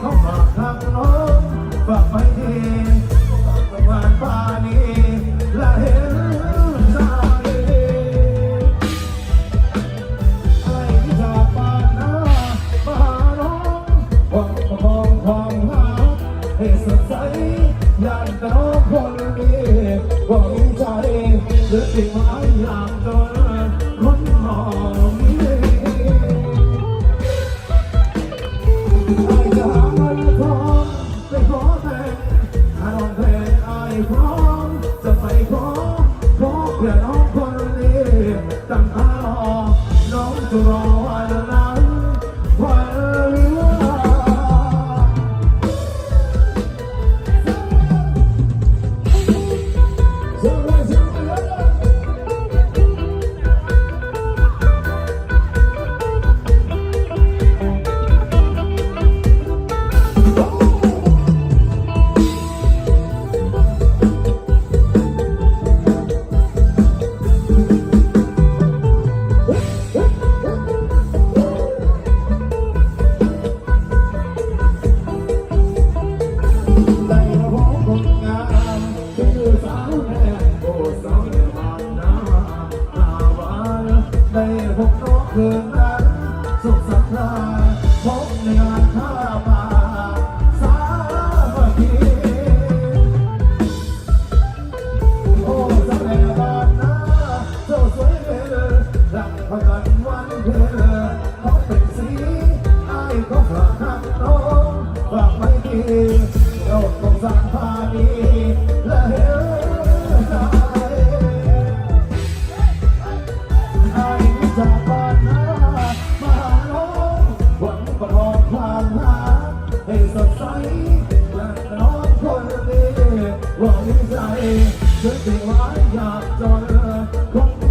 เขาฝากทางน้องฝากไปดีฝากไปงานป่านี้และเห็นใจไอ้ที่จากบ้านนามาหาน้องหวังประคองความรักให้สดใสยากแต่ พร้อมจะไปขอขอเพื่อน้อง ได้พบน้องคืนนั้นสุขสันต์ราพบในงานข้าป่าสามัคคีโอ้สาวแม่บ้านนาเจ้าสวยเลยรักพกันวันเพ็ญเขาเป็นสีไอ้เขาฝากทางน้องฝากไม่ดี